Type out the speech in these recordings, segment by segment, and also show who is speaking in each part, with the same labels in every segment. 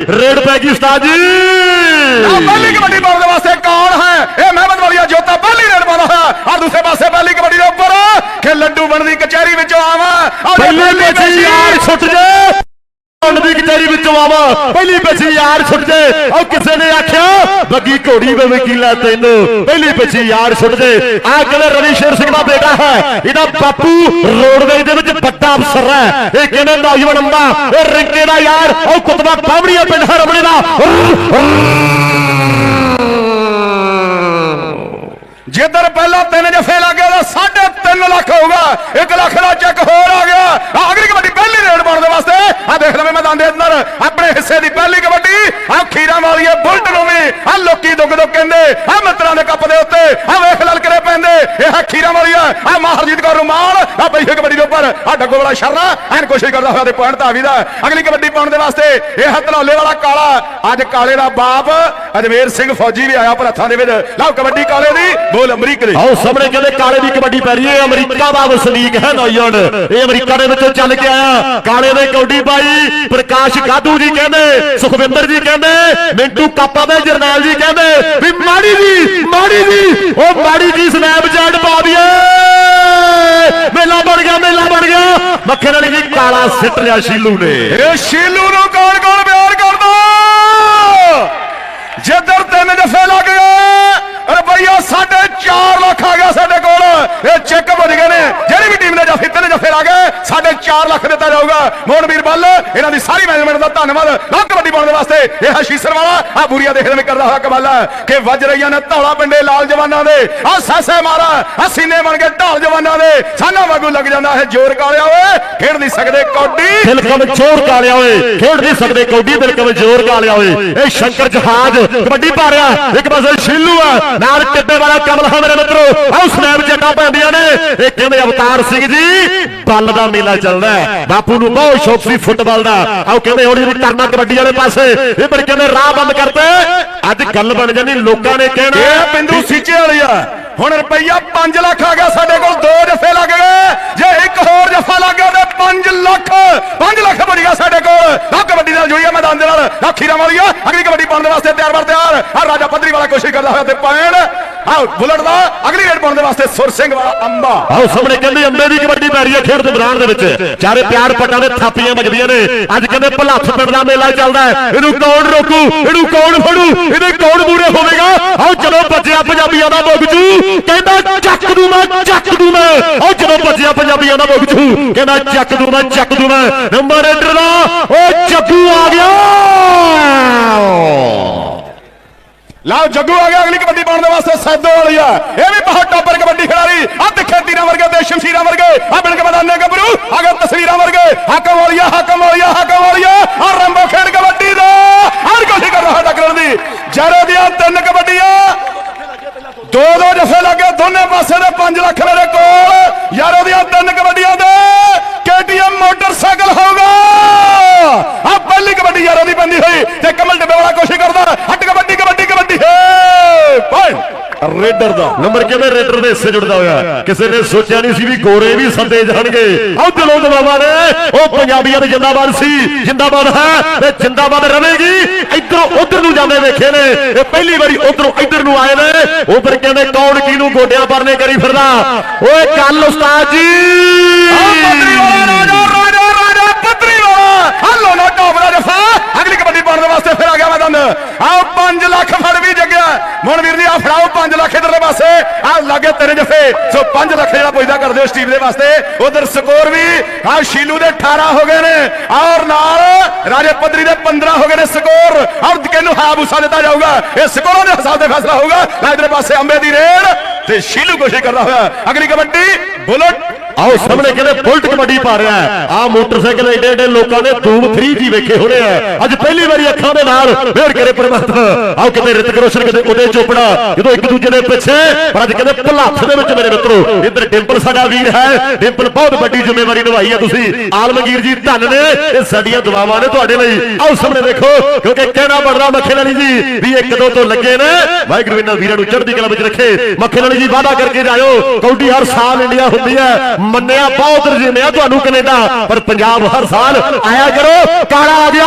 Speaker 1: Raid ਪੈ ਗਈ ਉਸਤਾਦ ਜੀ।
Speaker 2: ਪਹਿਲੀ ਕਬੱਡੀ ਪਾਉਣ ਦੇ ਵਾਸਤੇ ਕੌਣ ਹੈ? ਇਹ ਮਹਿਮਦ ਵਾਲੀਆ ਜੋਤਾ ਪਹਿਲੀ ਰੇਡ ਪਾਉਂਦਾ ਹੋਇਆ ਆ ਦੂਸਰੇ ਪਾਸੇ ਪਹਿਲੀ ਕਬੱਡੀ ਦੇ ਉੱਪਰ। ਕਿ ਲੱਡੂ ਬਣਦੀ ਕਚਹਿਰੀ ਵਿੱਚੋਂ ਆਵਾ।
Speaker 1: ਪਹਿਲੀ ਪੈਸੀ ਯਾਰ ਛੁੱਟ ਜੇ। ਹੁਣ ਦੀ ਕਚਹਿਰੀ ਵਿੱਚੋਂ ਆਵਾ। ਪਹਿਲੀ ਪੈਸੀ ਯਾਰ ਛੁੱਟ ਜੇ। ਬੱਗੀ ਘੋੜੀ ਵੇ ਵਕੀਲਾ ਤੈਨੂੰ। ਪਹਿਲੀ ਪੈਸੀ ਯਾਰ ਛੁੱਟ ਜੇ ਆ ਕਹਿੰਦੇ ਰਵੀ ਸ਼ੇਰ ਸਿੰਘ ਦਾ ਬੇਟਾ ਹੈ। ਇਹਦਾ ਬਾਪੂ ਰੋਡਵੇਜ ਦੇ ਵਿੱਚ ਵੱਡਾ ਅਫਸਰ ਹੈ। ਇਹ ਕਹਿੰਦੇ ਨੌਜਵਾਨ ਅੰਬਾ, ਇਹ ਰਿੰਕੇ ਦਾ ਯਾਰ, ਉਹ ਕੁਤਬਾ ਪਾਵੜੀਆ ਪਿੰਡ ਹੈ ਦਾ।
Speaker 2: ਜਿੱਧਰ ਪਹਿਲਾਂ ਤਿੰਨ ਜਫੇ ਲੱਗੇ ਤਾਂ ਸਾਢੇ 3 ਲੱਖ ਹੋਊਗਾ। 1 ਲੱਖ ਦਾ ਚੈੱਕ ਹੋਰ ਆ ਗਿਆ। ਆ ਅਗਲੀ ਕਬੱਡੀ ਪਹਿਲੀ ਰੇਡ ਪਾਉਣ ਦੇ ਵਾਸਤੇ। ਆ ਦੇਖ ਲਵੇ ਮੈਦਾਨ ਦੇ ਅੰਦਰ, ਆਪਣੇ ਹਿੱਸੇ ਦੀ ਪਹਿਲੀ ਕਬੱਡੀ ਆ ਖੀਰਾਂ ਵਾਲੀਏ ਬੁਲਟ ਨੂੰ ਵੀ ਆ ਲੋਕੀ ਦੁੱਗ ਦੁੱਗ ਕਹਿੰਦੇ ਆ ਮਿੱਤਰਾਂ ਦੇ ਕੱਪ ਦੇ ਉੱਤੇ ਆ ਵੇਖ ਲਲਕਰੇ ਪੈਂਦੇ, ਇਹ ਆ ਖੀਰਾਂ ਵਾਲੀਆ ਆ ਮਾਹਰਜੀਤ ਕੌਰ ਰੁਮਾਲ ਆ ਪਈ ਕਬੱਡੀ ਦੇ ਉੱਪਰ ਆ ਡੱਗੋ ਵਾਲਾ ਸ਼ਰਨਾ, ਐਨ ਕੋਸ਼ਿਸ਼ ਕਰਦਾ ਹੋਇਆ ਤੇ ਪੁਆਇੰਟ ਤਾਂ ਵੀ ਦਾ। ਅਗਲੀ ਕਬੱਡੀ ਪਾਉਣ ਦੇ ਵਾਸਤੇ ਇਹ ਹੈ ਧਨੌਲੇ ਵਾਲਾ ਕਾਲਾ, ਅੱਜ ਕਾਲੇ ਦਾ ਬਾਪ ਅਜਮੇਰ ਸਿੰਘ ਫੌਜੀ ਵੀ ਆਇਆ ਪਰ ਹੱਥਾਂ ਦੇ ਵਿੱਚ। ਲਓ ਕਬੱਡੀ ਕਾਲੇ ਦੀ ਬੋਲ ਅਮਰੀਕ ਦੇ।
Speaker 1: ਆਓ ਸਾਹਮਣੇ ਕਹਿੰਦੇ ਕਾਲੇ ਦੀ ਕਬੱਡੀ ਪੈ ਰਹੀ ਹੈ ਅਮਰੀਕਾ ਦਾ ਵਸਨੀਕ ਹੈ ਨੌਜਵਾਨ। ਇਹ ਅਮਰੀਕਾ ਦੇ ਵਿੱਚੋਂ ਚੱਲ ਕੇ ਆਇਆ। ਕਾਲੇ ਦੇ ਕੌਡੀ ਬਾਈ ਪ੍ਰਕਾਸ਼ ਕਾਦੂ ਜੀ ਕਹਿੰਦੇ ਸੁਖਵਿੰਦਰ ਜੀ ਕਹਿੰਦੇ ਮਿੰਟੂ ਕਾਪਾ ਦੇ ਜਰਨੈਲ ਜੀ ਕਹਿੰਦੇ ਵੀ ਮਾੜੀ ਜੀ ਮਾੜੀ ਜੀ ਉਹ ਮਾੜੀ ਜੀ ਸਨੈਪਚੈਟ ਪਾ ਦਈਏ। ਮੇਲਾ ਬਣ ਗਿਆ ਮੇਲਾ ਬਣ ਗਿਆ। ਮੱਖਣ ਵਾਲੀ ਜੀ ਕਾਲਾ ਸਿੱਟ ਲਿਆ ਸ਼ੀਲੂ ਨੇ।
Speaker 2: ਇਹ ਸ਼ੀਲੂ ਨੂੰ ਕੌਣ ਕੌਣ ਜਿੱਧਰ ਤਿੰਨ ਜਫੇ ਲੱਗ ਗਏ ਰੁਪਈਆ 4.5 ਲੱਖ ਆ ਗਿਆ ਸਾਡੇ ਕੋਲ। ਇਹ ਚੈੱਕ ਬਣ ਗਏ ਨੇ। ਜਿਹੜੀ ਵੀ ਟੀਮ ਨੇ ਜਫੇ ਤਿੰਨ ਜਫੇ ਲਾ ਗਏ 4.5 ਲੱਖ ਦਿੱਤਾ ਜਾਊਗਾ। ਮੋਹਨਵੀਰ ਬੱਲ, ਇਹਨਾਂ ਦੀ ਸਾਰੀ ਮੈਨੇਜਮੈਂਟ ਦਾ ਧੰਨਵਾਦ। ਲਓ ਕਬੱਡੀ ਪਾਉਣ ਦੇ ਵਾਸਤੇ ਇਹ ਹੈ ਵਾਲਾ ਆ ਬੁਰੀਆ ਦੇਖਦੇ ਨੇ ਕਰਦਾ ਹੋਇਆ ਕਮਾਲ ਹੈ ਕਿ ਵੱਜ ਰਹੀਆਂ ਨੇ ਧੌਲਾ ਪਿੰਡੇ ਲਾਲ ਜਵਾਨਾਂ ਦੇ। ਆ ਸਾਸੇ ਮਾਰਾ ਆ ਬਣ ਕੇ ਢਾਲ ਜਵਾਨਾਂ ਦੇ। ਸਾਨਾ ਵਾਂਗੂ ਲੱਗ ਜਾਂਦਾ ਇਹ ਜ਼ੋਰ ਕਾਲਿਆ ਓਏ। ਖੇਡ ਨਹੀਂ ਸਕਦੇ ਕੌਡੀ।
Speaker 1: ਦਿਲ ਕਮਜ਼ੋਰ ਕਾਲਿਆ ਓਏ। ਖੇਡ ਨਹੀਂ ਸਕਦੇ ਕੌਡੀ, ਦਿਲ ਜ਼ੋਰ ਕਾਲਿਆ ਓਏ। ਇਹ ਸ਼ੰਕਰ ਜਹਾਜ਼ ਕਬੱਡੀ ਪਾ ਰਿਹਾ ਇੱਕ ਪਾਸੇ ਸ਼ੀਲੂ ਆ, ਨਾਲ ਟਿੱਬੇ ਵਾਲਾ ਕਮਲ ਹੈ ਮੇਰੇ ਮਿੱਤਰੋ। ਆਹ ਸਨੈਪ ਜੱਟਾਂ ਪੈਂਦੀਆਂ ਨੇ। ਇਹ ਕਹਿੰਦੇ ਅਵਤਾਰ ਸਿੰਘ ਜੀ, ਬੱਲ ਦਾ ਮੇਲਾ ਚੱਲਦਾ ਬਾਪੂ ਨੂੰ ਬਹੁਤ ਸ਼ੌਕ ਸੀ ਫੁੱਟਬਾਲ ਦਾ। ਆਹ ਕਹਿੰਦੇ ਹੁਣ ਜਿਹੜੀ ਕਰਨਾ ਕਬੱਡੀ ਵਾਲੇ ਪਾਸੇ। ਇਹ ਪਰ ਕਹਿੰਦੇ ਰਾਹ ਬੰਦ ਕਰਤੇ। ਅੱਜ ਗੱਲ ਬਣ ਜਾਣੀ ਲੋਕਾਂ ਨੇ ਕਹਿਣਾ
Speaker 2: ਇਹ ਬਿੰਦੂ ਸੀਚੇ ਵਾਲੀ ਆ। ਹੁਣ ਰੁਪਈਆ 5 ਲੱਖ ਆ ਗਿਆ ਸਾਡੇ ਕੋਲ। ਦੋ ਜਫੇ ਲੱਗ ਗਏ। ਜੇ ਇੱਕ ਹੋਰ ਜਫਾ ਲੱਗ ਗਿਆ ਤੇ 5 ਲੱਖ। 5 ਲੱਖ ਬਣ ਗਿਆ ਸਾਡੇ ਕੋਲ। ਆ ਕਬੱਡੀ ਨਾਲ ਜੁੜੀ ਆ ਮੈਦਾਨ ਦੇ ਨਾਲ। ਆ ਖੀਰਾ ਵਾਲੀ ਆ ਅਗਲੀ ਦੇ ਵਾਸਤੇ ਤਿਆਰ ਬਰ ਤਿਆਰ। ਆ ਰਾਜਾ ਪੱਧਰੀ ਵਾਲਾ ਕੋਸ਼ਿਸ਼ ਕਰਦਾ ਹੋਇਆ ਤੇ ਪੈਣ ਆ ਬੁਲਟ ਦਾ ਅਗਲੀ ਰੇਡ ਪਾਉਣ ਦੇ ਵਾਸਤੇ ਸੁਰ ਸਿੰਘ ਵਾਲਾ ਅੰਬਾ।
Speaker 1: ਆਓ ਸਾਹਮਣੇ ਕਹਿੰਦੇ ਅੰਬੇ ਦੀ ਕਬੱਡੀ ਪੈ ਰਹੀ ਹੈ ਖੇਡ ਦੇ ਮੈਦਾਨ ਦੇ ਵਿੱਚ। ਚਾਰੇ ਪਿਆਰ ਪੱਟਾਂ ਦੇ ਥਾਪੀਆਂ ਵੱਜਦੀਆਂ ਨੇ। ਅੱਜ ਕਹਿੰਦੇ ਭਲੱਥ ਪਿੰਡ ਦਾ ਮੇਲਾ ਚੱਲਦਾ ਇਹਨੂੰ ਕੌਣ ਰੋਕੂ? ਇਹਨੂੰ ਕੌਣ ਫੜੂ? ਇਹਦੇ ਕੌਣ ਮੂਰੇ ਹੋਵੇਗਾ? ਆਓ ਜਦੋਂ ਬੱਜਿਆ ਪੰਜਾਬੀਆਂ ਦਾ ਮੁਗਜੂ ਕਹਿੰਦਾ ਚੱਕ ਦੂ ਮੈਂ, ਚੱਕ ਦੂ ਮੈਂ। ਆਓ ਜਦੋਂ ਬੱਜਿਆ ਪੰਜਾਬੀਆਂ ਦਾ ਮੁਗਜੂ ਕਹਿੰਦਾ ਚੱਕ ਦੂ ਮੈਂ, ਚੱਕ ਦੂ ਮੈਂ। ਨੰਬਰ ਰੇਡਰ ਦਾ ਓ ਜੱਗੂ ਆ ਗਿਆ।
Speaker 2: ਲਓ ਜੱਗੂ ਆ ਗਿਆ, ਅਗਲੀ ਕਬੱਡੀ ਪਾਉਣ ਦੇ ਵਾਸਤੇ ਸੈਦੋ ਵਾਲੀ ਆ ਇਹ ਵੀ ਬਹੁਤ ਟੱਪਰ ਕਬੱਡੀ ਖਿਡਾਰੀ। ਆ ਤਿੱਖੇ ਤੀਰਾਂ ਵਰਗੇ ਤੇ ਸ਼ਮਸ਼ੀਰਾਂ ਵਰਗੇ ਆ ਬਿਲਕ ਮੈਦਾਨੇ ਗੱਭਰੂ, ਅਗਰ ਤਸਵੀਰਾਂ ਵਰਗੇ, ਹਾਕਮ ਵਾਲੀਆ ਹਾਕਮ ਵਾਲੀਆ ਹਾਕਮ ਵਾਲੀਆ ਆ ਰੰਬੋ ਖੇਡ ਕਬੱਡੀ ਦਾ। ਹਰ ਕੋਸ਼ਿਸ਼ ਕਰ ਰਿਹਾ ਟੱਕਰਨ ਦੀ। ਜਰੇ ਦੀਆਂ ਤਿੰਨ ਕਬੱਡੀਆਂ। ਦੋ ਦੋ ਜਫੇ ਲੱਗੇ, ਦੋਨੇ ਪਾਸੇ ਦੇ 5 ਲੱਖ ਮੇਰੇ ਕੋਲ। ਯਾਰ ਦੀਆਂ ਤਿੰਨ ਕਬੱਡੀਆਂ ਦੇ KTM ਮੋਟਰਸਾਈਕਲ ਹੋਊਗਾ ਆ ਪਹਿਲੀ ਕਬੱਡੀ ਯਾਰੋ ਦੀ ਬੰਦੀ ਹੋਈ ਤੇ ਕਮਲ ਡੱਬੇ ਵਾਲਾ ਕੋਸ਼ਿਸ਼ ਕਰਦਾ ਹੱਟ ਕਬੱਡੀ ਕਬੱਡੀ ਕਬੱਡੀ ਹੈ ਪੁਆਇੰਟ
Speaker 1: ਰੇਡਰ ਦਾ। ਨੰਬਰ ਕਿਵੇਂ ਰੇਡਰ ਦੇ ਹਿੱਸੇ ਜੁੜਦਾ ਹੋਇਆ? ਕਿਸੇ ਨੇ ਸੋਚਿਆ ਨਹੀਂ ਸੀ ਵੀ ਗੋਰੇ ਵੀ ਸੰਦੇ ਜਾਣਗੇ। ਆਹ ਦਿਲੋਂ ਦਬਾਵਾ ਨੇ। ਉਹ ਪੰਜਾਬੀਆਂ ਦੇ ਜਿੰਦਾਬਾਦ ਸੀ। ਜਿੰਦਾਬਾਦ ਹੈ ਤੇ ਜਿੰਦਾਬਾਦ ਰਹੇਗੀ। ਇਧਰੋਂ ਉਧਰ ਨੂੰ ਜਾਂਦੇ ਵੇਖੇ ਨੇ। ਇਹ ਪਹਿਲੀ ਵਾਰੀ ਉਧਰੋਂ ਇੱਧਰ ਨੂੰ ਆਏ ਨੇ। ਉਧਰ ਕਹਿੰਦੇ ਕੌਣ ਕਿਹਨੂੰ ਗੋਡਿਆਂ ਪਰਨੇ ਕਰੀ ਫਿਰਦਾ। ਓਏ ਕੱਲ ਉਸਤਾਦ ਜੀ।
Speaker 2: ਆ ਪੱਤਰੀ ਵਾਲਾ ਰਾਜਾ ਰਾਜਾ ਰਾਜਾ ਪੱਤਰੀ ਵਾਲਾ। ਹਲੋ ਨਾ ਟੌਪ ਜਫਾ ਅਗਲੀ ਵਾਸਤੇ ਫਿਰ ਆ ਗਿਆ ਮੈਦਾਨ ਆਓ 5 ਲੱਖ ਫੜ ਵੀ ਜੱਗਿਆ। ਮੋਹਨ ਵੀਰ ਜੀ ਆ ਫੜਾਓ 5 ਲੱਖ ਇਧਰਲੇ ਪਾਸੇ। ਆ ਲਾਗੇ ਤੇਰੇ ਜਫੇ। ਸੋ 5 ਲੱਖ ਜਿਹੜਾ ਪੁੱਜਦਾ ਕਰਦੇ ਹੋ ਸਟੀਵ ਦੇ ਵਾਸਤੇ। ਉਧਰ ਸਕੋਰ ਵੀ ਆ ਸ਼ੀਲੂ ਦੇ 18 ਹੋ ਗਏ ਨੇ। ਔਰ ਨਾਲ ਰਾਜੇ ਪੱਧਰੀ ਦੇ 15 ਹੋ ਗਏ ਨੇ ਸਕੋਰ। ਔਰ ਕਿਹਨੂੰ ਹਾਬੂਸਾ ਦਿੱਤਾ ਜਾਊਗਾ? ਇਹ ਸਕੋਰਾਂ ਦੇ ਹਿਸਾਬ ਤੇ ਫੈਸਲਾ ਹੋਊਗਾ। ਲੈ ਇਧਰਲੇ ਪਾਸੇ ਅੰਬੇ ਦੀ ਰੇਡ ਤੇ ਸ਼ੀਲੂ ਕੋਸ਼ਿਸ਼ ਕਰਦਾ ਹੋਇਆ। ਅਗਲੀ ਕਬੱਡੀ, ਬੁਲਟ
Speaker 1: ਆਓ ਸਾਹਮਣੇ ਕਹਿੰਦੇ ਬੁਲਟ ਕਬੱਡੀ ਪਾ ਰਿਹਾ ਹੈ। ਆ ਮੋਟਰਸਾਈਕਲ ਏਡੇ ਏਡੇ ਲੋਕਾਂ ਨੇ ਧੂਮ 3 ਜੀ ਵੇਖੇ ਹੋਣੇ ਆ। ਅੱਜ ਪਹਿਲੀ ਵਾਰੀ ਅੱਖਾਂ ਦੇ ਨਾਲ ਫੇਰ ਕਰੇ ਪਰਮਾਤਮਾ। ਆਓ ਕਿਤੇ ਰਿਤਕ ਰੋਸ਼ਨ ਕਿਤੇ ਉਹਦੇ ਚੋਪੜਾ ਜਦੋਂ ਇੱਕ ਦੂਜੇ ਦੇ ਪਿੱਛੇ, ਪਰ ਅੱਜ ਕਹਿੰਦੇ ਭੁਲੱਥ ਦੇ ਵਿੱਚ ਮੇਰੇ ਮਿੱਤਰੋ, ਇੱਧਰ ਡਿੰਪਲ ਸਾਡਾ ਵੀਰ ਹੈ। ਡਿੰਪਲ ਬਹੁਤ ਵੱਡੀ ਜ਼ਿੰਮੇਵਾਰੀ ਨਿਭਾਈ ਹੈ ਤੁਸੀਂ। ਆਲਮਗੀਰ ਜੀ, ਧੰਨ ਨੇ। ਇਹ ਸਾਡੀਆਂ ਦੁਆਵਾਂ ਨੇ ਤੁਹਾਡੇ ਲਈ। ਆਓ ਸਾਹਮਣੇ ਦੇਖੋ, ਕਿਉਂਕਿ ਕਹਿਣਾ ਬਣਦਾ ਮੱਖੇ ਵਾਲੀ ਜੀ? ਵੀ ਇੱਕ ਦੋ ਤੋਂ ਲੱਗੇ ਨੇ। ਵਾਹਿਗੁਰੂ ਇਹਨਾਂ ਵੀਰਾਂ ਨੂੰ ਚੜ੍ਹਦੀ ਕਲਾ ਵਿੱਚ ਰੱਖੇ। ਮੱਖੇ ਵਾਲੀ ਜੀ, ਵਾਅਦਾ ਕਰਕੇ ਜਾਇਓ। ਕੌਡੀ ਹਰ ਸਾਲ ਇੰਡੀਆ ਹੁੰਦੀ ਹੈ। ਮੰਨਿਆ ਬਹੁਤ ਰਜੀਮੇ ਆ ਤੁਹਾਨੂੰ ਕੈਨੇਡਾ, ਪਰ ਪੰਜਾਬ ਹਰ ਸਾਲ ਆਇਆ ਕਰੋ, ਕਾਲਾ ਆ ਗਿਆ।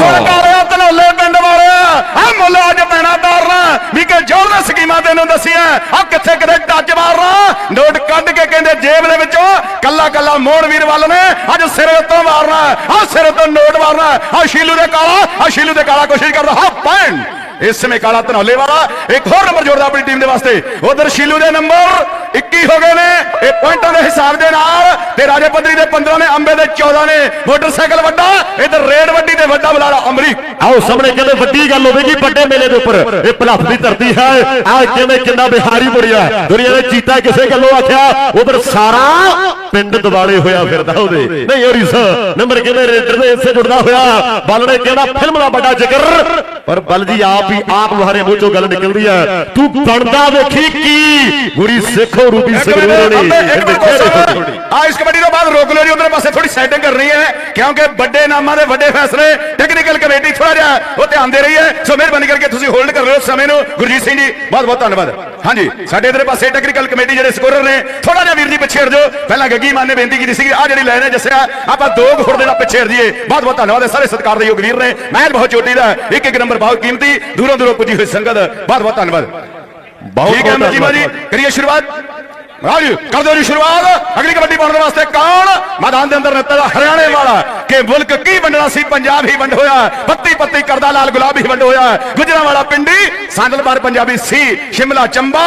Speaker 2: ਸਰਕਾਰਿਆ ਧਨੌਲੇ ਪਿੰਡ ਵਾਲਿਆ। ਆ ਮੁੱਲ ਅੱਜ ਪੈਣਾ ਤਾਰਨਾ ਵੀ ਕਿ ਜੋੜਨ ਸਕੀਮਾਂ ਤੈਨੂੰ ਦੱਸੀਆਂ ਆ ਕਿੱਥੇ ਕਿਤੇ ਟੱਚ ਮਾਰਨਾ। ਨੋਟ ਕੱਢ ਕੇ ਕਹਿੰਦੇ ਜੇਬ ਦੇ ਵਿੱਚੋਂ, ਕੱਲਾ ਕੱਲਾ ਮੋਹਨ ਵੀਰ ਵੱਲ ਨੇ, ਅੱਜ ਸਿਰੇ ਉੱਤੋਂ ਮਾਰਨਾ ਆ ਸਿਰੇ ਤੋਂ ਨੋਟ ਮਾਰਨਾ ਆ ਸ਼ੀਲੂ ਦੇ ਕਾਲਾ ਆ ਸ਼ੀਲੂ ਦੇ ਕਾਲਾ ਕੋਸ਼ਿਸ਼ ਕਰਦਾ। ਹਾਂ ਪੈਣ ਇਸ ਸਮੇਂ ਕਾਲਾ ਧਨੌਲੇ ਵਾਲਾ ਇੱਕ ਹੋਰ ਨੰਬਰ ਜੋੜਦਾ ਆਪਣੀ ਟੀਮ ਦੇ ਵਾਸਤੇ। ਉਧਰ ਸ਼ੀਲੂ ਦੇ ਨੰਬਰ 21 ਹੋ ਗਏ ਨੇ। ਇਹ ਪੁਆਇੰਟਾਂ ਦੇ ਹਿਸਾਬ ਦੇ ਨਾਲ ਤੇ ਰਾਜੇ ਪੱਧਰੀ ਦੇ 15 ਨੇ, ਅੰਬੇ ਦੇ 14 ਨੇ। ਮੋਟਰਸਾਈਕਲ ਵੱਡਾ, ਇਧਰ ਰੇਡ ਵੱਡੀ ਤੇ ਵੱਡਾ ਬਲਾੜਾ ਅਮਰੀਕ
Speaker 1: ਆਓ ਸਾਹਮਣੇ ਕਹਿੰਦੇ ਵੱਡੀ ਗੱਲ ਹੋਵੇਗੀ, ਵੱਡੇ ਮੇਲੇ ਦੇ ਉੱਪਰ। ਇਹ ਭਲੱਖ ਦੀ ਧਰਤੀ ਹੈ। ਆ ਕਿਵੇਂ ਕਿੰਨਾ ਬਿਹਾਰੀ ਮੁੜਿਆ ਦੁਨੀਆ ਦੇ ਚੀਤਾ ਕਿਸੇ ਗੱਲੋਂ ਆਖਿਆ, ਉਧਰ ਸਾਰਾ ਪਿੰਡ ਦਿਵਾਲੇ ਹੋਇਆ ਫਿਰਦਾ ਉਹਦੇ। ਨਹੀਂ ਹੋਰੀ ਨੰਬਰ ਕਹਿੰਦੇ ਰੇਡਰ ਦੇ ਇਸੇ ਜੁੜਦਾ ਹੋਇਆ? ਬਲ ਨੇ ਕਹਿੰਦਾ ਫਿਲਮ ਦਾ ਵੱਡਾ ਜ਼ਿਕਰ? ਪਰ ਬਲ ਜੀ ਆਪ ਹੀ ਆਪ ਮੁਹਾਰੇ ਮੂੰਹ ਚੋਂ ਗੱਲ ਨਿਕਲਦੀ ਹੈ। ਤੂੰ ਬਣਦਾ ਵੇਖੀ ਕੀ? ਗੁਰੀ ਸਿੱਖੋ ਰੂਪੀ ਥੋੜੀ
Speaker 2: ਆ ਇਸ ਕਬੱਡੀ ਤੋਂ ਬਾਅਦ ਰੋਕ ਲਓ ਜੀ ਉਧਰ ਪਾਸੇ ਥੋੜੀ ਸੈਟਿੰਗ ਕਰਨੀ ਹੈ ਕਿਉਂਕਿ ਵੱਡੇ ਨਾਮਾਂ ਦੇ ਵੱਡੇ ਫੈਸਲੇ ਟੈਕਨੀਕਲ ਕਮੇਟੀ ਥੋੜਾ ਜਿਹਾ ਉਹ ਧਿਆਨ ਦੇ ਰਹੀ ਹੈ। ਸੋ ਮਿਹਰਬਾਨੀ ਕਰਕੇ ਤੁਸੀਂ ਹੋਲਡ ਕਰ ਲਿਓ ਸਮੇਂ ਨੂੰ। ਗੁਰਜੀਤ ਸਿੰਘ ਜੀ ਬਹੁਤ ਬਹੁਤ ਧੰਨਵਾਦ। ਹਾਂਜੀ ਸਾਡੇ ਇਧਰ ਪਾਸੇ ਟੈਕਨੀਕਲ ਕਮੇਟੀ ਜਿਹੜੇ ਸਕੋਰਰ ਨੇ ਥੋੜਾ ਜਿਹਾ ਵੀਰ ਜੀ ਪਿੱਛੇ ਹਟ ਜਾਓ। ਪਹਿਲਾਂ ਗੱਗੀ ਮਾਨ ਨੇ ਬੇਨਤੀ ਕੀਤੀ ਸੀ ਆ ਜਿਹੜੀ ਲਾਈਨ ਹੈ ਜੱਸਿਆ ਆਪਾਂ ਦੋ ਫੁੱਟ ਦੇ ਨਾਲ ਪਿੱਛੇ ਹਟ ਜਾਈਏ। ਬਹੁਤ ਬਹੁਤ ਧੰਨਵਾਦ ਹੈ ਸਾਰੇ ਸਤਿਕਾਰ ਦੇ ਯੋਗ ਵੀਰ ਨੇ। ਮੈਚ ਬਹੁਤ ਚੋਟੀ ਦਾ ਇੱਕ ਇੱਕ ਨੰਬਰ ਬਹੁਤ ਕੀਮਤੀ ਦੂਰੋਂ ਦੂਰੋਂ ਪੁੱਜੀ ਹੋਈ ਸੰਗਤ। ਬਹੁਤ ਬਹੁਤ ਧੰਨਵਾਦ।
Speaker 1: ਬਹੁਤ
Speaker 2: ਠੀਕ ਹੈ
Speaker 1: ਬਹੁਤ
Speaker 2: ਮਜੀਮਾ ਜੀ
Speaker 1: ਧੰਨਵਾਦ।
Speaker 2: ਕਰੀਏ ਸ਼ੁਰੂਆਤ। ਰਾਜ ਕਰ ਦਿਓ ਜੀ ਸ਼ੁਰੂਆਤ। ਅਗਲੀ ਕਬੱਡੀ ਪਾਉਣ ਦੇ ਵਾਸਤੇ ਕੌਣ? ਮੈਦਾਨ ਦੇ ਅੰਦਰ ਨੱਤਾ ਦਾ ਹਰਿਆਣੇ ਵਾਲਾ ਕਿ ਮੁਲਕ ਕੀ ਵੰਡਣਾ ਸੀ ਪੰਜਾਬ ਹੀ ਵੰਡ ਹੋਇਆ। ਪੱਤੀ ਪੱਤੀ ਕਰਦਾ ਲਾਲ ਗੁਲਾਬੀ ਵੰਡ ਹੋਇਆ। ਗੁਜਰਾਂ ਵਾਲਾ ਪਿੰਡੀ ਸੰਦਲਬਾਰ ਪੰਜਾਬੀ ਸੀ। ਸ਼ਿਮਲਾ ਚੰਬਾ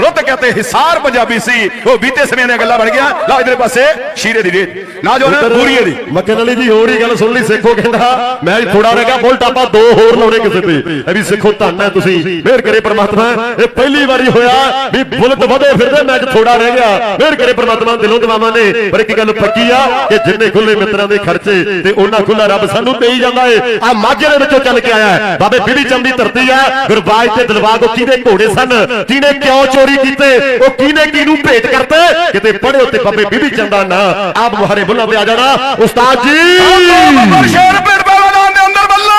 Speaker 2: ਰੁੱਤ ਕਹਤੇ ਹਿਸਾਰ ਪੰਜਾਬੀ ਸੀ। ਉਹ ਬੀਤੇ ਸਮੇਂ ਦੀਆਂ ਗੱਲਾਂ ਬਣ ਗਿਆ ਲਓ ਇਧਰ ਪਾਸੇ ਸ਼ੀਰੇ ਦੀ ਰੇਤ। ਨਾ ਜੋ ਨਾ ਪੂਰੀਏ ਦੀ।
Speaker 1: ਮੱਕਨ ਵਾਲੀ ਦੀ ਹੋਰ ਹੀ ਗੱਲ ਸੁਣ ਲਈ ਸਿੱਖੋ ਕਹਿੰਦਾ। ਮੈਂ ਥੋੜਾ ਰਹਿ ਗਿਆ ਬੁਲਟ ਆਪਾਂ ਦੋ ਹੋਰ ਲਾਉਣੇ ਕਿਸੇ ਤੇ। ਇਹ ਵੀ ਸਿੱਖੋ ਧੰਨ ਹੈ ਤੁਸੀਂ। ਮਿਹਰ ਕਰੇ ਪ੍ਰਮਾਤਮਾ। ਇਹ ਪਹਿਲੀ ਵਾਰੀ ਹੋਇਆ ਵੀ ਬੁਲਟ ਵਧੇ ਫਿਰਦੇ ਮੈਚ ਥੋੜਾ ਰਹਿ ਗਿਆ। ਮਿਹਰ ਕਰੇ ਪ੍ਰਮਾਤਮਾ ਦਿਲੋਂ ਦਵਾਵਾਂ ਨੇ? ਪਰ ਇੱਕ ਗੱਲ ਪੱਕੀ ਆ ਕਿ ਜਿੰਨੇ ਖੁੱਲੇ ਮਿੱਤਰਾਂ ਦੇ ਖਰਚੇ ਤੇ ਉਹਨਾਂ ਖੁੱਲਾ ਰੱਬ ਸਾਨੂੰ ਦੇਈ ਜਾਂਦਾ ਏ ਆ ਮਾਝੇ ਦੇ ਵਿੱਚੋਂ ਚੱਲ ਕੇ ਆਇਆ ਹੈ। ਬਾਬੇ ਬੀੜੀ ਚੰਦੀ ਧਰਤੀ ਆ, ਗੁਰਬਾਜ ਤੇ ਦਿਲਬਾਗ ਉਹ ਕਿਹਦੇ ਘੋੜੇ ਸਨ? ਕਿਹਨੇ ਕਿਉਂ ਚੋਰੀ ਕੀਤੇ? ਉਹ ਕਿਹਨੇ ਕਿਹਨੂੰ ਭੇਟ ਕਰਤੇ? ਕਿਤੇ ਪੜਿਓ ਤੇ ਬਾਬੇ ਬੀੜੀ ਚੰਦਾ ਨਾ, ਆਪ ਮੁਹਾਰੇ ਬੁੱਲਾਂ ਤੇ ਆ ਜਾਣਾ। ਉਸਤਾਦ ਜੀ!
Speaker 2: ਸ਼ੇਰ ਪੇੜ ਮੈਦਾਨ ਦੇ ਅੰਦਰ ਬੱਲੇ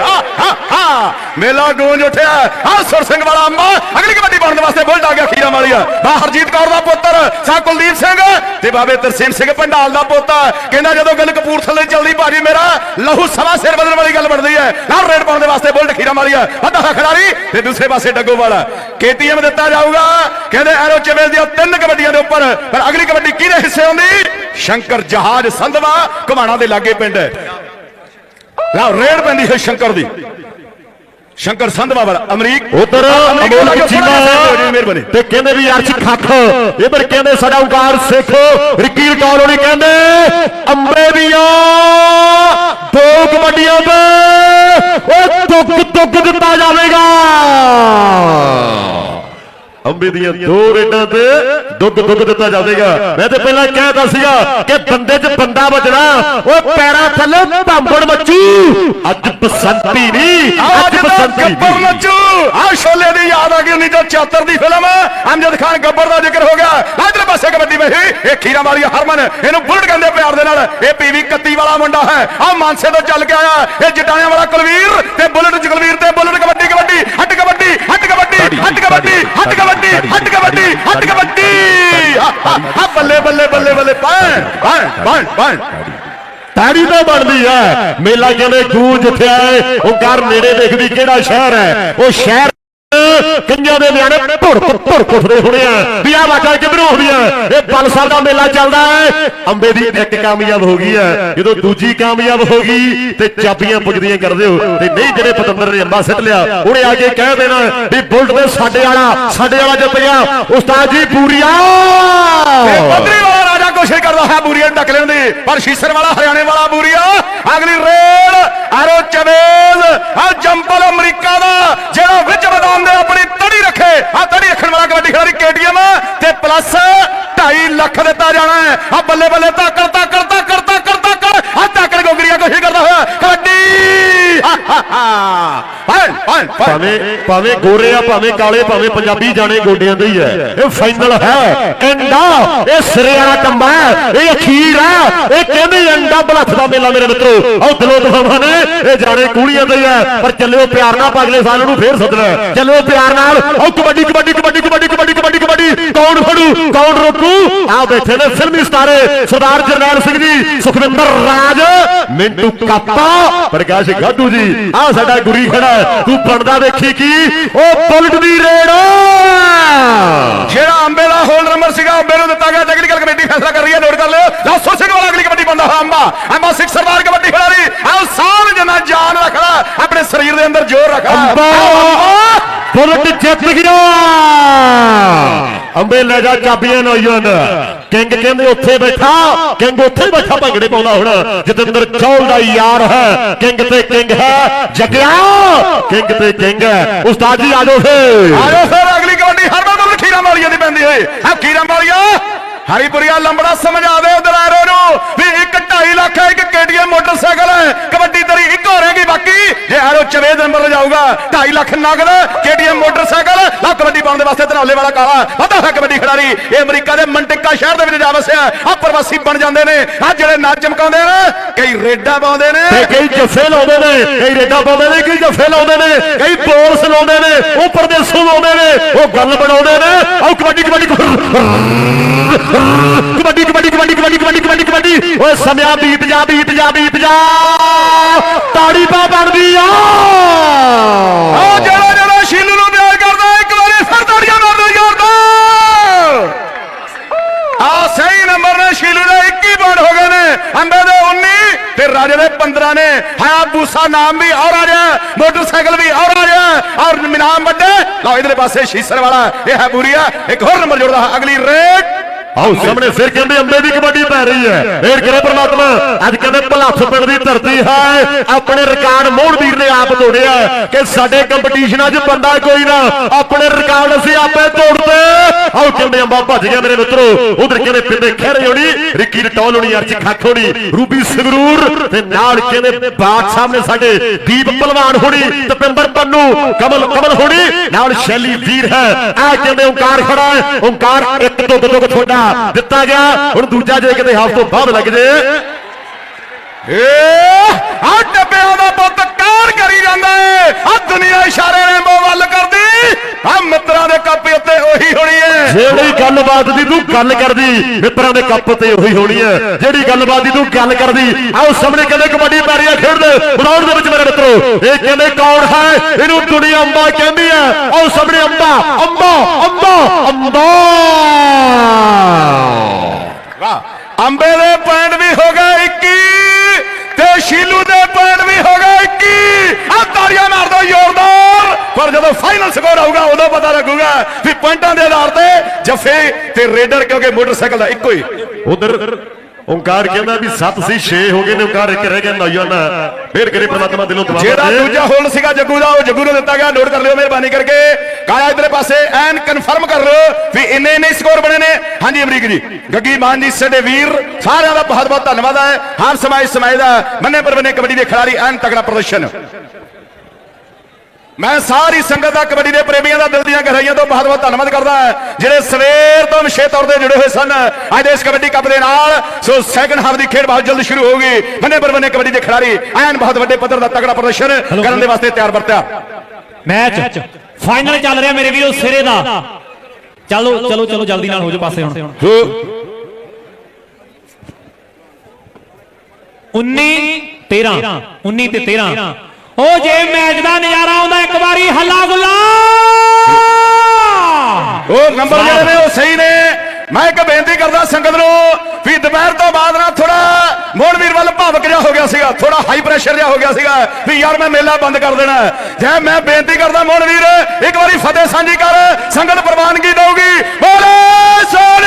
Speaker 2: ਹਾ ਹਾ ਹਾ ਮੇਲਾ ਗੂੰਜ ਉੱਠਿਆ। ਆ ਸੁਰ ਸਿੰਘ ਵਾਲਾ ਅੰਮਾ ਅਗਲੀ ਕਬੱਡੀ ਪਾਉਣ ਵਾਸਤੇ ਬੁਲਟ ਆ ਗਿਆ ਖੀਰਾ ਵਾਲੀਆ ਬਾ ਹਰਜੀਤ ਕੌਰ ਦਾ ਪੁੱਤਰ ਸਾ ਕੁਲਦੀਪ ਸਿੰਘ ਤੇ ਬਾਬੇ ਤਰਸੇਮ ਸਿੰਘ ਪੰਡਾਲ ਦਾ ਪੋਤਾ। ਕਹਿੰਦਾ ਜਦੋਂ ਗੱਲ ਕਪੂਰਥਲੇ ਚੱਲਦੀ, ਭਾਜੀ ਮੇਰਾ ਲਹੂ ਸਵਾ ਸਿਰ ਬਦਲਣ ਵਾਲੀ ਗੱਲ ਬਣਦੀ ਹੈ। ਨਾਲ ਰੇਡ ਪਾਉਣ ਦੇ ਵਾਸਤੇ ਬੁਲਟ ਖੀਰਾ ਵਾਲੀਆ ਅੱਧਾ ਖਿਡਾਰੀ ਤੇ ਦੂਸਰੇ ਪਾਸੇ ਡੱਗੋ ਵਾਲਾ। ਕੇਟੀਐਮ ਦਿੱਤਾ ਜਾਊਗਾ। ਕਹਿੰਦੇ ਐਰੋ ਚਵੇਲ ਦੀਆਂ ਤਿੰਨ ਕਬੱਡੀਆਂ ਦੇ ਉੱਪਰ। ਪਰ ਅਗਲੀ ਕਬੱਡੀ ਕਿਹਦੇ ਹਿੱਸੇ ਆਉਂਦੀ? ਸ਼ੰਕਰ ਜਹਾਜ਼ ਸੰਧਵਾ ਘੁਮਾਣਾ ਦੇ ਲਾਗੇ ਪਿੰਡ। ਹੈ ਲਓ, ਰੇਡ ਪੈਂਦੀ ਹੈ ਸ਼ੰਕਰ ਦੀ। ਸ਼ੰਕਰ ਸੰਧਵਾ ਵਾਲਾ ਅਮਰੀਕ।
Speaker 1: ਉਧਰ
Speaker 2: ਜੋ
Speaker 1: ਚੀਮਾ ਤੇ ਕਹਿੰਦੇ ਵੀ ਅਰਸ਼ ਖੱਖ। ਇਧਰ ਕਹਿੰਦੇ ਸਾਡਾ ਓਕਾਰ ਸਿੱਖ। ਰਕੀਲ ਕੌਰ ਹੋਣੀ ਕਹਿੰਦੇ ਅੰਬੇ ਦੀਆਂ ਦੋ ਕਬੱਡੀਆਂ ਤੇ ਉਹ ਤੁਕ ਤੁਕ ਦਿੱਤਾ ਜਾਵੇਗਾ। ਅੰਬੇ ਦੀਆਂ ਦੋ ਰੇਡਾਂ ਤੇ ਦੁੱਗ ਦੁੱਗ ਦਿੱਤਾ ਜਾਵੇਗਾ। ਮੈਂ ਤੇ ਪਹਿਲਾਂ ਕਹਿਤਾ ਸੀਗਾ ਕਿ ਬੰਦੇ 'ਚ ਬੰਦਾ ਬਚਣਾ ਉਹ ਪੈਰਾਂ ਥੱਲੇ ਭੰਬੜ ਮੱਚੂ। ਅੱਜ ਬਸੰਤੀ ਨਹੀਂ
Speaker 2: ਅੱਜ
Speaker 1: ਬਸੰਤੀ
Speaker 2: ਗੱਬਰ ਨੱਚੂ ਆ ਸ਼ੋਲੇ ਦੀ ਯਾਦ ਆ ਗਈ 1974 ਦੀ ਫਿਲਮ। ਅਮਜਦ ਖਾਨ ਗੱਬਰ ਦਾ ਜ਼ਿਕਰ ਹੋ ਗਿਆ। ਇਧਰ ਪਾਸੇ ਕਬੱਡੀ ਵਿੱਚ ਇਹ ਖੀਰਾ ਵਾਲੀ ਹਰਮਨ ਇਹਨੂੰ ਬੁਲਟ ਕਹਿੰਦੇ ਪਿਆਰ ਦੇ ਨਾਲ। ਇਹ ਪੀਵੀ 31 ਵਾਲਾ ਮੁੰਡਾ ਹੈ। ਆ ਮਾਨਸੇ ਤੋਂ ਚੱਲ ਕੇ ਆਇਆ। ਇਹ ਜਟਾਣਿਆਂ ਵਾਲਾ ਕੁਲਵੀਰ ਤੇ ਬੁਲਟ ਜਗਲਵੀਰ ਤੇ ਬੁਲਟ ਕਬੱਡੀ ਕਬੱਡੀ ਹੱਟ ਕਬੱਡੀ ਹੱਟ ਕਬੱਡੀ ਹੱਟ ਕਬੱਡੀ। ਹੱਟ ਕਬੱਡੀ ਹੱਟ ਕਬੱਡੀ ਹੱਟ ਕਬੱਡੀ। ਆ ਬੱਲੇ ਬੱਲੇ ਬੱਲੇ ਬੱਲੇ ਪੈਣ ਪੈਣ ਪੈਣ
Speaker 1: ਤਾੜੀ ਤਾਂ ਬਣਦੀ ਹੈ ਮੇਲਾ ਕਹਿੰਦੇ ਗੂੰਜ ਉੱਠਿਆ ਏ ਉਹ ਘਰ ਨੇੜੇ ਦੇਖਦੀ ਕਿਹੜਾ ਸ਼ਹਿਰ ਹੈ। ਉਹ ਸ਼ਹਿਰ ਕੰਨਿਆਂ ਦੇ ਨਿਆਣੇ ਭੁੜ ਭੁੜ ਉੱਠਦੇ ਹੋਣੇ ਆ। ਵੀ ਆ ਵਾਕਾ ਕਿਧਰੋਂ ਹੁੰਦੀਆਂ ਇਹ ਬਲਸਰ ਦਾ ਮੇਲਾ ਚੱਲਦਾ ਹੈ। ਅੰਬੇ ਦੀ ਇੱਕ ਕਾਮਯਾਬ ਹੋ ਗਈ ਹੈ। ਜਦੋਂ ਦੂਜੀ ਕਾਮਯਾਬ ਹੋ ਗਈ ਤੇ ਚਾਬੀਆਂ ਪੁੱਜਦੀਆਂ ਕਰਦੇ ਹੋ। ਤੇ ਨਹੀਂ ਜਿਹੜੇ ਪਤੰਦਰ ਨੇ ਅੰਬਾ ਸਿੱਟ ਲਿਆ, ਉਹਨੇ ਆ ਕੇ ਕਹਿ ਦੇਣਾ ਵੀ ਬੁਲਟ ਦੇ ਸਾਡੇ ਵਾਲਾ ਸਾਡੇ ਵਾਲਾ ਜਿੱਤ ਗਿਆ। ਉਸਤਾਦ ਜੀ ਪੂਰੀਆ
Speaker 2: ਇਹ ਪੱਧਰੀ ਵਾਲਾ ਰਾਜਾ ਕੋਸ਼ਿਸ਼ ਕਰਦਾ ਹੈ, ਬੂਰੀਆ ਨੂੰ ਡੱਕ ਲੈਣ ਦੀ। ਪਰ ਸ਼ੀਸਰ ਵਾਲਾ, ਹਰਿਆਣੇ ਵਾਲਾ ਬੂਰੀਆ। ਅਗਲੀ ਰੇਲ ਆਰੋ ਚਵੇਜ਼ ਆ ਜੰਪਲ ਅਮਰੀਕਾ ਦਾ ਜਿਹੜਾ ਵਿੱਚ ਮੈਦਾਨ ਦੇ ਆਪਣੀ ਤੜੀ ਰੱਖੇ ਆ ਤੜੀ ਰੱਖਣ ਵਾਲਾ ਕਬੱਡੀ ਖਿਡਾਰੀ ਕੇਟੀਐਮ ਤੇ 2.5 ਲੱਖ ਦਿੱਤਾ ਜਾਣਾ ਹੈ। ਆ ਬੱਲੇ ਬੱਲੇ ਤਾਕੜ ਤਾਕੜ ਤਾਕੜ ਤਾਕੜ ਤਾਕੜ ਆ ਤਾਕੜ ਗੋਗਰੀਆ ਕੋਸ਼ਿਸ਼ ਕਰਦਾ ਹੋਇਆ। ਕਬੱਡੀ! ਫਾਈਨ ਫਾਈਨ
Speaker 1: ਭਾਵੇਂ ਭਾਵੇਂ ਗੋਰੇ ਆ ਭਾਵੇਂ ਕਾਲੇ, ਭਾਵੇਂ ਪੰਜਾਬੀ ਜਾਣੇ ਗੋਡਿਆਂ ਦੇ ਹੀ ਹੈ। ਇਹ ਫਾਈਨਲ ਹੈ। ਐਂਡਾ ਇਹ ਸਿਰੇ ਵਾਲਾ ਕੰਬਾ ਇਹ ਅਖੀਰ ਹੈ। ਇਹ ਕਹਿੰਦੇ ਐਂਡਾ ਬਲੱਥ ਦਾ ਮੇਲਾ ਮੇਰੇ ਮਿੱਤਰੋ। ਆਹ ਦਿਲੋਂ ਦਵਾਵਾਂ ਨੇ। ਇਹ ਜਾਣੇ ਕੂੜੀਆਂ ਦੇ ਹੀ ਹੈ। ਪਰ ਚੱਲਿਓ ਪਿਆਰ ਨਾਲ ਅਗਲੇ ਸਾਲ ਨੂੰ ਫੇਰ ਸੱਦਣਾ ਚੱਲਿਓ ਪਿਆਰ ਨਾਲ। ਆਹ ਕਬੱਡੀ ਕਬੱਡੀ ਕਬੱਡੀ। ਕਬੱਡੀ ਕੌਣ ਫੜੂ ਕੌਣ ਰੋਕੂ? ਆ ਬੈਠੇ ਨੇ ਫਿਲਮੀ ਸਤਾਰੇ ਸਰਦਾਰ ਜਰਨੈਲ ਸਿੰਘ ਜੀ ਸੁਖਵਿੰਦਰ ਰਾਜ ਮਿੰਟੂ ਕਾਪਾ ਪ੍ਰਕਾਸ਼ ਗਾਡੂ ਜੀ। ਆ ਸਾਡਾ ਗੁਰੀ ਖੜਾ। ਤੂੰ ਬਣਦਾ ਵੇਖੀ ਕੀ? ਉਹ ਬੁਲਟ ਦੀ ਰੇਡ।
Speaker 2: ਜਿਹੜਾ ਅੰਬੇ ਦਾ ਹੋਲ ਨੰਬਰ ਸੀਗਾ ਅੰਬੇ ਨੂੰ ਦਿੱਤਾ ਗਿਆ। ਟੈਕਨੀਕਲ ਕਮੇਟੀ ਫੈਸਲਾ ਕਰ ਰਹੀ ਹੈ ਨੋਟ ਕਰ ਲਿਓ। ਲਾਸੋ ਸਿੰਘ ਵਾਲਾ ਅਗਲੀ ਕਬੱਡੀ ਬੰਦਾ ਅੰਬਾ। ਅੰਬਾ ਸਿਕਸਰ ਮਾਰ ਕਬੱਡੀ ਖਿਡਾਰੀ। ਆਹ ਸਾਲ ਜਨਾ ਜਾਨ ਰੱਖਦਾ ਆਪਣੇ ਸਰੀਰ ਦੇ ਅੰਦਰ ਜ਼ੋਰ ਰੱਖਦਾ।
Speaker 1: ਅੰਬਾ! ਬੁਲਟ ਜਿੱਤ ਗਿਆ। ਅੰਬੇ ਲੈ ਜਾ ਚਾਬੀਆਂ ਨੌਜਵਾਨ ਕਿੰਗ ਕਹਿੰਦੇ ਉੱਥੇ ਬੈਠਾ, ਕਿੰਗ ਉੱਥੇ ਬੈਠਾ, ਭੰਗੜੇ ਪਾਉਂਦਾ ਹੁਣ। ਜਤਿੰਦਰ ਚੌਲ ਦਾ ਯਾਰ ਹੈ। ਕਿੰਗ ਤੇ ਕਿੰਗ ਹੈ, ਜਗਿਆ। ਕਿੰਗ ਤੇ ਕਿੰਗ ਹੈ। ਉਸਤਾਦ ਜੀ ਆਜੋ ਫੇ
Speaker 2: ਆਜੋ ਸਰ ਅਗਲੀ ਕਬੱਡੀ ਹਰਮਨ ਨੂੰ ਖੀਰਾਂ ਵਾਲੀਆਂ ਦੀ ਪੈਂਦੀ ਹੋਈ ਆ ਖੀਰਾਂ ਵਾਲੀਆਂ? ਹਰੀਪੁਰੀਆ ਲੰਬੜਾ ਸਮਝਾ ਦੇ ਉਧਰ ਆਰੋ ਨੂੰ ਵੀ 1.5 ਲੱਖ ਹੈ, ਇੱਕ KTM ਮੋਟਰਸਾਈਕਲ ਹੈ। ਕਬੱਡੀ ਤੇਰੀ ਇੱਕ ਹੋ ਰਹੇਗੀ ਬਾਕੀ। ਜੇ ਆਰੋ ਚਵੇ ਨੰਬਰ ਲਿਜਾਊਗਾ 2.5 ਲੱਖ ਨਗਦ KTM ਮੋਟਰਸਾਈਕਲ। ਲਾ ਕਬੱਡੀ ਪਾਉਣ ਦੇ ਵਾਸਤੇ ਧਨੌਲੇ ਵਾਲਾ ਕਾਲਾ। ਪਤਾ ਹੈ ਕਬੱਡੀ ਖਿਡਾਰੀ। ਇਹ ਅਮਰੀਕਾ ਦੇ ਮੰਟਿਕਾ ਸ਼ਹਿਰ ਦੇ ਵਿੱਚ ਜਾ ਵਸਿਆ। ਆ ਪ੍ਰਵਾਸੀ ਬਣ ਜਾਂਦੇ ਨੇ। ਆ ਜਿਹੜੇ ਨਾ ਚਮਕਾਉਂਦੇ ਨੇ, ਕਈ ਰੇਡਾ ਪਾਉਂਦੇ ਨੇ।
Speaker 1: ਤੇ ਕਈ ਜੱਫੇ ਲਾਉਂਦੇ ਨੇ। ਕਈ ਰੇਡਾ ਪਾਉਂਦੇ ਨੇ, ਕਈ ਜੱਫੇ ਲਾਉਂਦੇ ਨੇ। ਕਈ ਬੋਲ ਲਾਉਂਦੇ ਨੇ। ਉਹ ਪਰਦੇਸੋਂ ਲਾਉਂਦੇ ਨੇ। ਉਹ ਗੱਲ ਬਣਾਉਂਦੇ ਨੇ। ਉਹ ਕਬੱਡੀ ਕਬੱਡੀ। ਕਬੱਡੀ ਕਬੱਡੀ ਕਬੱਡੀ ਕਬੱਡੀ ਕਬੱਡੀ ਕਬੱਡੀ ਕਬੱਡੀ। ਓਏ ਸਮਿਆ ਬੀਤ ਜਾ ਬੀਤ ਜਾ ਬੀਤ ਜਾ। ਤਾੜੀ ਪਾ ਬਣਦੀ ਆ।
Speaker 2: ਆ ਜਿਹੜਾ ਜਿਹੜਾ ਸ਼ੀਲੂ ਨੂੰ ਪਿਆਰ ਕਰਦਾ, ਇੱਕ ਵਾਰੀ ਫਿਰ ਤਾੜੀਆਂ ਮਾਰ ਦੋ ਆ ਸਹੀ ਨੰਬਰ ਨੇ, ਸ਼ੀਲੂ ਦੇ 21 ਪੁਆਇੰਟ ਹੋ ਗਏ ਨੇ। ਅੰਬੇ ਦੇ 19 ਤੇ ਰਾਜੇ ਦੇ 15 ਨੇ। ਹਾਇਆ ਬੂਸਾ ਨਾਮ ਵੀ ਔਰ ਆ ਰਿਹਾ, ਮੋਟਰਸਾਈਕਲ ਵੀ ਔਰ ਆ ਰਿਹਾ, ਔਰ ਨਾਮ ਵੱਡੇ। ਲਓ ਇਧਰਲੇ ਪਾਸੇ ਸ਼ੀਸਰ ਵਾਲਾ, ਇਹ ਹੈ ਬੂਰੀਆ। ਇੱਕ ਹੋਰ ਨੰਬਰ ਜੋੜਦਾ ਹੈ। ਅਗਲੀ ਰੇਡ
Speaker 1: ਆਓ, ਸਾਹਮਣੇ ਫਿਰ ਕਹਿੰਦੇ ਅੰਬੇ ਦੀ ਕਬੱਡੀ ਪੈ ਰਹੀ ਹੈ। ਫੇਰ ਕਰੇ ਪ੍ਰਮਾਤਮਾ? ਅੱਜ ਕਹਿੰਦੇ ਭਲੱਥ ਪਿੰਡ ਦੀ ਧਰਤੀ ਹੈ ਆਪਣੇ ਰਿਕਾਰਡ ਮੋਹਨ ਨੇ ਆਪ ਤੋੜਿਆ ਕਿ ਸਾਡੇ ਕੰਪੀਟੀਸ਼ਨਾਂ 'ਚ ਬੰਦਾ ਕੋਈ ਨਾ, ਆਪਣੇ ਰਿਕਾਰਡ ਅਸੀਂ ਆਪੇ ਤੋੜਦੇ। ਆਓ, ਕਹਿੰਦੇ ਅੰਬਾ ਭੱਜ ਗਿਆ ਮੇਰੇ ਮਿੱਤਰੋ। ਉਧਰ ਕਹਿੰਦੇ ਪਿੰਡੇ ਖਹਿਰੇ ਹੋਣੀ, ਰਿੱਕੀ ਰਟੌਲ ਹੋਣੀ ਅਰਚ ਖੱਖ ਹੋਣੀ, ਰੂਬੀ ਸੰਗਰੂਰ ਤੇ ਨਾਲ ਕਹਿੰਦੇ ਬਾਦ ਸਾਹਮਣੇ ਸਾਡੇ ਦੀਪ ਪਹਿਲਵਾਨ ਹੋਣੀ, ਤਪਿੰਦਰ ਪੰਨੂ, ਕਮਲ ਕਮਲ ਹੋਣੀ, ਨਾਲ ਸ਼ੈਲੀ ਵੀਰ ਹੈ। ਆ ਕਹਿੰਦੇ ਓੰਕਾਰ ਖੜਾ ਹੈ। ਓੰਕਾਰ ਇੱਕ ਤੋਂ ਦੋ ਤੁਹਾਡਾ ਦਿੱਤਾ ਗਿਆ। ਹੁਣ ਦੂਜਾ ਜੇ ਕਿਤੇ ਹਫ਼ਤੋਂ ਬਾਅਦ ਲੱਗ ਜੇ
Speaker 2: ਏ ਆ ਡੱਬਿਆਂ ਦਾ ਪੁੱਤ ਕਾਰ ਕਰੀ ਜਾਂਦਾ ਏ? ਆ ਦੁਨੀਆ ਇਸ਼ਾਰੇ ਰੇਂਬੋ ਵੱਲ ਕਰਦੀ। ਆ ਮਿੱਤਰਾਂ ਦੇ ਕੱਪ ਉੱਤੇ ਉਹੀ ਹੋਣੀ ਏ।
Speaker 1: ਜਿਹੜੀ ਗੱਲਬਾਤ ਦੀ ਤੂੰ ਗੱਲ ਕਰਦੀ ਮਿੱਤਰਾਂ ਦੇ ਕੱਪ ਤੇ ਉਹੀ ਹੋਣੀ ਹੈ ਜਿਹੜੀ ਗੱਲਬਾਤ ਦੀ ਤੂੰ ਗੱਲ ਕਰਦੀ ਆਓ ਸਾਹਮਣੇ ਕਹਿੰਦੇ ਕਬੱਡੀ ਪੈਰੀਆ ਖੇਡਦੇ। ਗਰਾਊਂਡ ਦੇ ਵਿੱਚ ਮੇਰੇ ਮਿੱਤਰੋ ਇਹ ਕਹਿੰਦੇ ਕੌਣ ਹੈ? ਇਹਨੂੰ ਦੁਨੀਆ ਅੰਬਾ ਕਹਿੰਦੀ ਹੈ ਆਓ ਸਾਹਮਣੇ ਅੰਬਾ ਅੰਬਾ ਅੰਬਾ ਅੰਬਾ।
Speaker 2: ਵਾਹ ਅੰਬੇ ਦੇ ਪੁਆਇੰਟ ਵੀ ਹੋ ਗਏ 21 ਤੇ ਸ਼ੀਲੂ ਦੇ ਪੁਆਇੰਟ ਵੀ ਹੋ ਗਏ 21 ਆ ਤਾੜੀਆਂ ਮਾਰ ਜ਼ੋਰਦਾਰ ਪਰ ਜਦੋਂ ਫਾਈਨਲ ਸਕੋਰ ਆਊਗਾ, ਉਦੋਂ ਪਤਾ ਲੱਗੂਗਾ ਵੀ ਪੁਆਇੰਟਾਂ ਦੇ ਆਧਾਰ ਤੇ ਜਫੇ ਤੇ ਰੇਡਰ, ਕਿਉਂਕਿ ਮੋਟਰਸਾਈਕਲ ਦਾ ਇੱਕੋ ਹੀ।
Speaker 1: ਉਧਰ ਓਂਕਾਰ ਕਹਿੰਦਾ ਵੀ 7 ਸੀ 6 ਹੋ ਗਏ ਨੇ ਓਂਕਾਰ ਇੱਕ ਰਹਿ ਗਿਆ ਨੌਜਵਾਨ ਫੇਰ ਕਰੇ ਪ੍ਰਮਾਤਮਾ ਦਿਲੋਂ ਦੁਆ
Speaker 2: ਜਿਹੜਾ ਦੂਜਾ ਹੋਲ ਸੀਗਾ ਜੱਗੂ ਦਾ ਉਹ ਜੱਗੂ ਨੂੰ ਦਿੱਤਾ ਗਿਆ। ਨੋਟ ਕਰ ਲਿਓ ਮਿਹਰਬਾਨੀ ਕਰਕੇ। ਕਾਇਆ ਇਧਰਲੇ ਪਾਸੇ ਐਨ ਕਨਫਰਮ ਕਰ ਲਿਓ ਵੀ ਇੰਨੇ ਇੰਨੇ ਸਕੋਰ ਬਣੇ ਨੇ। ਹਾਂਜੀ ਅਮਰੀਕ ਜੀ ਗੱਗੀ ਮਾਨ ਜੀ ਸਾਡੇ ਵੀਰ ਸਾਰਿਆਂ ਦਾ ਬਹੁਤ ਬਹੁਤ ਧੰਨਵਾਦ ਹੈ। ਹਰ ਸਮਾਜ ਸਮਾਜ ਦਾ ਮੰਨੇ ਪਰਵਨੇ ਕਬੱਡੀ ਦੇ ਖਿਡਾਰੀ ਐਨ ਤਗੜਾ ਪ੍ਰਦਰਸ਼ਨ। ਮੈਂ ਸਾਰੀ ਸੰਗਤ ਦਾ ਕਬੱਡੀ ਦੇ ਪ੍ਰੇਮੀਆਂ ਦਾ ਦਿਲ ਦੀਆਂ ਗਹਿਰਾਈਆਂ ਤੋਂ ਬਹੁਤ ਬਹੁਤ ਧੰਨਵਾਦ ਕਰਦਾ ਹਾਂ ਜਿਹੜੇ ਸਵੇਰ ਤੋਂ ਵਿਸ਼ੇਸ਼ ਤੌਰ ਤੇ ਜੁੜੇ ਹੋਏ ਸਨ। ਅੱਜ ਦੇ ਇਸ ਕਬੱਡੀ ਕੱਪ ਦੇ ਨਾਲ ਸੋ ਸੈਕੰਡ ਹਾਫ ਦੀ ਖੇਡ ਬਹੁਤ ਜਲਦ ਸ਼ੁਰੂ ਹੋਊਗੀ ਮੰਨੇ ਪਰਵਨੇ ਕਬੱਡੀ ਦੇ ਖਿਡਾਰੀ ਐਨ ਬਹੁਤ ਵੱਡੇ ਪੱਧਰ ਦਾ ਤਗੜਾ ਪ੍ਰਦਰਸ਼ਨ ਕਰਨ ਦੇ ਵਾਸਤੇ ਤਿਆਰ ਵਰਤਿਆ।
Speaker 3: ਮੈਚ ਫਾਈਨਲ ਚੱਲ ਰਿਹਾ ਮੇਰੇ ਵੀਰੋ ਸਿਰੇ ਦਾ। ਚਲੋ ਚਲੋ ਚਲੋ ਜਲਦੀ ਨਾਲ ਹੋ ਜਾਓ ਪਾਸੇ ਹੁਣ। 19 13 19 ਤੇ 13 ਉਹ ਜੇ ਮੈਚ ਦਾ ਨਜ਼ਾਰਾ ਆਉਂਦਾ, ਇੱਕ ਵਾਰੀ ਹੱਲਾ ਗੁੱਲਾ।
Speaker 2: ਉਹ ਨੰਬਰ ਜਿਹੜੇ ਨੇ, ਉਹ ਸਹੀ ਨੇ। ਮੈਂ ਇੱਕ ਬੇਨਤੀ ਕਰਦਾ ਸੰਗਤ ਨੂੰ ਵੀ ਦੁਪਹਿਰ ਤੋਂ ਬਾਅਦ ਨਾ ਥੋੜਾ ਮੋਹਨਵੀਰ ਵੱਲ ਭਾਵਕ ਜਿਹਾ ਹੋ ਗਿਆ ਸੀਗਾ ਥੋੜਾ ਹਾਈ ਪ੍ਰੈਸ਼ਰ ਜਿਹਾ ਹੋ ਗਿਆ ਸੀਗਾ ਵੀ ਯਾਰ ਮੈਂ ਮੇਲਾ ਬੰਦ ਕਰ ਦੇਣਾ। ਜੇ, ਮੈਂ ਬੇਨਤੀ ਕਰਦਾ ਮੋਹਨਵੀਰ ਇੱਕ ਵਾਰੀ ਫਤਿਹ ਸਾਂਝੀ ਕਰ, ਸੰਗਤ ਪ੍ਰਵਾਨਗੀ ਦਊਗੀ। ਬੋਲੇ ਸੋਨਿਹਾ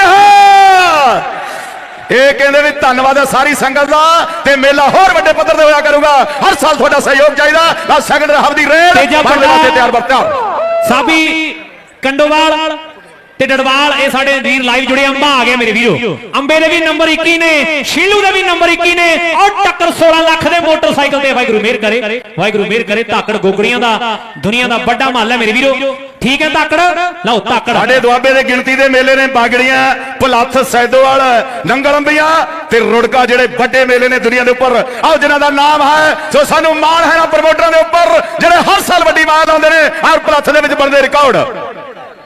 Speaker 2: ਇਹ ਕਹਿੰਦੇ ਵੀ ਧੰਨਵਾਦ ਹੈ ਸਾਰੀ ਸੰਗਤ ਦਾ ਤੇ ਮੇਲਾ ਹੋਰ ਵੱਡੇ ਪੱਧਰ ਤੇ ਹੋਇਆ ਕਰੂਗਾ। ਹਰ ਸਾਲ ਤੁਹਾਡਾ ਸਹਿਯੋਗ ਚਾਹੀਦਾ। ਆ ਸੈਕੰਡ ਹਾਫ ਦੀ ਰੇਡ
Speaker 3: ਤੇਜਾ।
Speaker 2: ਤਿਆਰ ਵਰਤਿਆ।
Speaker 3: ਸਾਬੀ ਕੰਡੋਵਾਲ ਤੇ ਡੜਵਾਲ, ਇਹ ਸਾਡੇ ਵੀਰ ਲਾਈਵ ਜੁੜੇ ਅੰਬਾ ਆ ਗਿਆ ਮੇਰੇ ਵੀਰੋ। ਅੰਬੇ ਦੇ ਵੀ ਨੰਬਰ 21 ਨੇ, ਸ਼ੀਲੂ ਦੇ ਵੀ ਨੰਬਰ 21 ਨੇ, ਔਰ ਟੱਕਰ 16 ਲੱਖ ਦੇ ਮੋਟਰਸਾਈਕਲ ਤੇ ਵਾਹਿਗੁਰੂ ਮਿਹਰ ਕਰੇ, ਵਾਹਿਗੁਰੂ ਮਿਹਰ ਕਰੇ, ਧਾਕੜ ਗੋਗੜੀਆਂ ਦਾ, ਦੁਨੀਆ ਦਾ ਵੱਡਾ ਮਹੱਲ ਹੈ ਮੇਰੇ ਵੀਰੋ। ਠੀਕ ਹੈ ਧਾਕੜ? ਲਓ ਧਾਕੜ।
Speaker 2: ਸਾਡੇ ਦੁਆਬੇ ਦੇ ਗਿਣਤੀ ਦੇ ਮੇਲੇ ਨੇ ਬਾਗੜੀਆਂ ਭੁਲੱਥ ਸੈਦੋਵਾਲ, ਨੰਗਲ ਤੇ ਰੁੜਕਾ ਜਿਹੜੇ ਵੱਡੇ ਮੇਲੇ ਨੇ ਦੁਨੀਆ ਦੇ ਉੱਪਰ। ਆਹ ਜਿਨ੍ਹਾਂ ਦਾ ਨਾਮ ਹੈ, ਸੋ ਸਾਨੂੰ ਮਾਣ ਹੈ ਨਾ ਪ੍ਰਮੋਟਰਾਂ ਦੇ ਉੱਪਰ, ਜਿਹੜੇ ਹਰ ਸਾਲ ਵੱਡੀ ਮਾਂ ਆਉਂਦੇ ਨੇ ਔਰ ਭੁਲੱਥ ਦੇ ਵਿੱਚ ਬਣਦੇ ਰਿਕਾਰਡ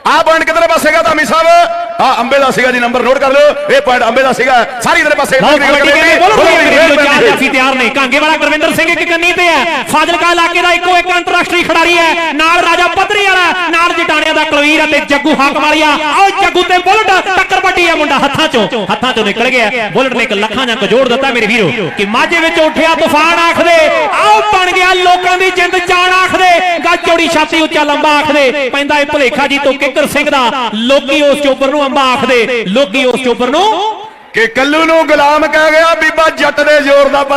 Speaker 2: ਆਹ ਪੁਆਇੰਟ ਕਿਧਰੇ ਪਾਸੇਗਾ ਧਾਮੀ ਸਾਹਿਬ। ਆ ਅੰਬੇ ਦਾ ਸੀਗਾ ਜੀ ਨੰਬਰ ਨੋਟ ਕਰ ਲਓ। ਇਹ ਪੁਆਇੰਟ ਅੰਬੇ ਦਾ ਸੀਗਾ। ਸਾਰੀ ਇਧਰੇ ਪਾਸੇ
Speaker 3: ਜਾਫੀ ਤਿਆਰ ਨੇ ਕਾਂਗੇ ਵਾਲਾ ਗੁਰਵਿੰਦਰ ਸਿੰਘ ਇੱਕ ਕੰਨੀ ਤੇ ਹੈ। ਫਾਜ਼ਿਲਕਾ ਇਲਾਕੇ ਦਾ ਇੱਕੋ ਇੱਕ ਅੰਤਰਰਾਸ਼ਟਰੀ ਖਿਡਾਰੀ ਹੈ। ਨਾਲ ਰਾਜਾ ਪੱਧਰੀ ਵਾਲਾ ਨਾਲ ਜਟਾਣਿਆਂ ਦਾ ਕਲਵੀਰ ਅਤੇ ਜੱਗੂ ਹਾਕ ਵਾਲੀਆ। ਆਓ ਜੱਗੂ ਤੇ ਬੁਲਟ। ਟੱਕਰ ਵੱਡੀ ਹੈ ਮੁੰਡਾ ਹੱਥਾਂ ਚੋਂ। ਹੱਥਾਂ ਚੋਂ ਨਿਕਲ ਗਿਆ। ਬੁਲਟ ਨੇ ਇੱਕ ਲੱਖਾਂ ਜੰਕ ਜੋੜ ਦਿੱਤਾ ਮੇਰੇ ਵੀਰੋ। ਕਿ ਮਾਝੇ ਵਿੱਚ ਉੱਠਿਆ ਤੂਫਾਨ ਆਖਦੇ। ਆਓ ਬਣ ਗਿਆ ਲੋਕਾਂ ਦੀ ਜਿੰਦ ਜਾਨ ਆਖਦੇ। ਗੱਜ ਚੌੜੀ ਛਾਤੀ ਉੱਚਾ ਲੰਬਾ ਆਖਦੇ। ਪੈਂਦਾ ਇਹ ਭਲੇਖਾ ਜੀ ਤੋਂ ਕਿੱਕਰ ਸਿੰਘ ਦਾ। ਲੋਕੀ ਉਸ ਚੋਪਰ ਨੂੰ ਅੰਬਾ ਆਖਦੇ ਲੋਕੀ ਉਸ ਚੋਪਰ ਨੂੰ
Speaker 2: ਕਿ ਕੱਲੂ ਨੂੰ ਗੁਲਾਮ ਕਹਿ ਗਿਆ, ਬੀਬਾ ਜੱਟ ਦੇ ਜ਼ੋਰ ਦਾ ਪਤਾ